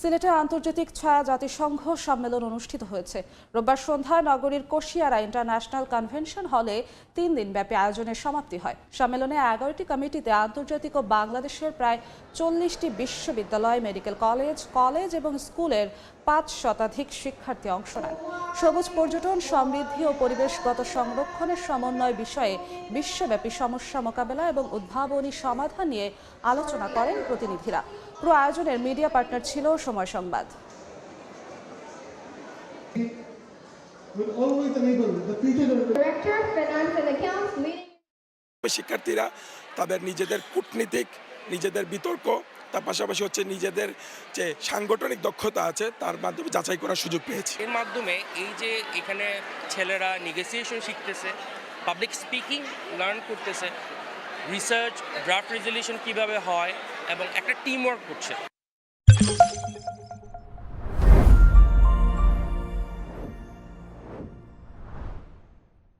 সিলেটে আন্তর্জাতিক ছায়া জাতিসংঘ সম্মেলন অনুষ্ঠিত হয়েছে। রোববার সন্ধ্যায় নগরীর কোশিয়ারা ইন্টারন্যাশনাল কনভেনশন হলে তিন দিন ব্যাপী আয়োজনের সমাপ্তি হয়। সম্মেলনে এগারোটি কমিটিতে আন্তর্জাতিক ও বাংলাদেশের প্রায় চল্লিশটি বিশ্ববিদ্যালয়, মেডিকেল কলেজ কলেজ এবং স্কুলের পাঁচ শতাধিক শিক্ষার্থী অংশ নেন। সবুজ পর্যটন, সমৃদ্ধি ও পরিবেশগত সংরক্ষণের সমন্বয় বিষয়ে বিশ্বব্যাপী সমস্যা মোকাবেলা এবং উদ্ভাবনী সমাধান নিয়ে আলোচনা করেন প্রতিনিধিরা। পুরো আয়োজনের মিডিয়া পার্টনার ছিল সময় সংবাদ। শিক্ষার্থীরা তাদের নিজেদের কূটনীতিক নিজেদের বিতর্ক তার পাশাপাশি হচ্ছে নিজেদের যে সাংগঠনিক দক্ষতা আছে তার মাধ্যমে যাচাই করার সুযোগ পেয়েছে। এর মাধ্যমে এই যে এখানে ছেলেরা নেগোসিয়েশন শিখতেছে পাবলিক স্পিকিং লার্ন করতেছে রিসার্চ ড্রাফট রেজলিউশন কীভাবে হয় এবং একটা টিম ওয়ার্ক করছে।